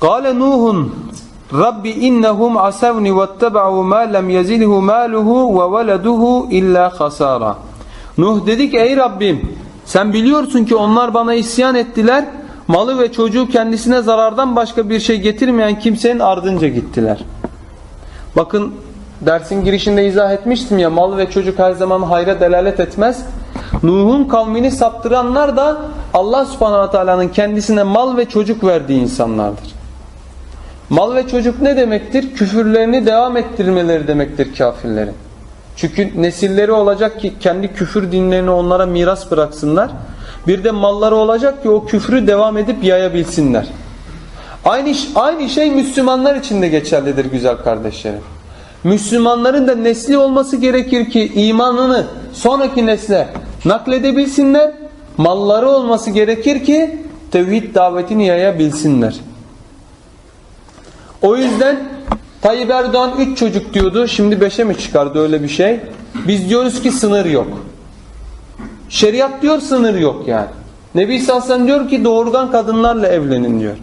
Kale Nuhun Rabbi innehum asavni vettebe'u ma lem yezilhu maluhu ve veleduhu illa hasara. Nuh dedi ki ey Rabbim sen biliyorsun ki onlar bana isyan ettiler. Malı ve çocuğu kendisine zarardan başka bir şey getirmeyen kimsenin ardınca gittiler. Bakın dersin girişinde izah etmiştim ya mal ve çocuk her zaman hayra delalet etmez. Nuh'un kavmini saptıranlar da Allah subhanahu teala'nın kendisine mal ve çocuk verdiği insanlardır. Mal ve çocuk ne demektir? Küfürlerini devam ettirmeleri demektir kafirlerin. Çünkü nesilleri olacak ki kendi küfür dinlerini onlara miras bıraksınlar. Bir de malları olacak ki o küfrü devam edip yayabilsinler. Aynı, aynı şey Müslümanlar için de geçerlidir güzel kardeşlerim. Müslümanların da nesli olması gerekir ki imanını sonraki nesle nakledebilsinler. Malları olması gerekir ki tevhid davetini yayabilsinler. O yüzden Tayyip Erdoğan 3 çocuk diyordu. Şimdi 5'e mi çıkardı öyle bir şey? Biz diyoruz ki sınır yok. Şeriat diyor sınır yok yani. Nebi Salsan diyor ki doğrudan kadınlarla evlenin diyor.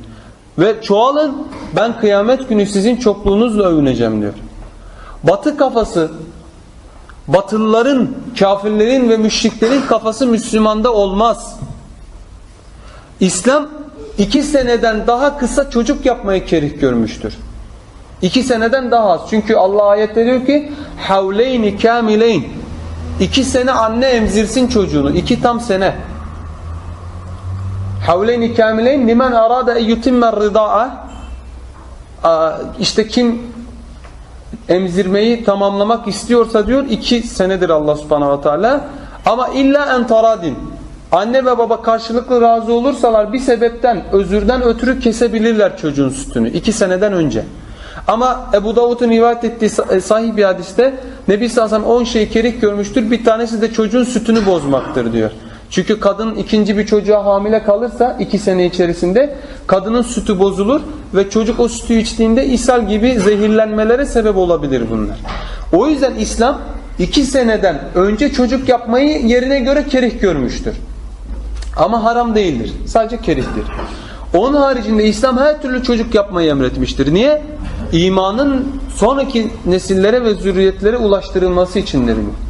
Ve çoğalın ben kıyamet günü sizin çokluğunuzla övüneceğim diyor. Batı kafası Batılıların, kafirlerin ve müşriklerin kafası Müslümanda olmaz. İslam iki seneden daha kısa çocuk yapmayı kerih görmüştür. İki seneden daha az. Çünkü Allah ayette diyor ki havleyni kamileyn İki sene anne emzirsin çocuğunu. iki tam sene. Havleyni kamileyn limen arada en yutimmer rıda'a işte kim emzirmeyi tamamlamak istiyorsa diyor iki senedir Allah subhanahu ve teala ama illa en taradin anne ve baba karşılıklı razı olursalar bir sebepten özürden ötürü kesebilirler çocuğun sütünü iki seneden önce ama Ebu Davud'un rivayet ettiği sahih bir hadiste Nebi sellem 10 şey kerih görmüştür bir tanesi de çocuğun sütünü bozmaktır diyor çünkü kadın ikinci bir çocuğa hamile kalırsa iki sene içerisinde kadının sütü bozulur ve çocuk o sütü içtiğinde ishal gibi zehirlenmelere sebep olabilir bunlar. O yüzden İslam iki seneden önce çocuk yapmayı yerine göre kerih görmüştür. Ama haram değildir. Sadece kerihtir. Onun haricinde İslam her türlü çocuk yapmayı emretmiştir. Niye? İmanın sonraki nesillere ve zürriyetlere ulaştırılması içindir bu.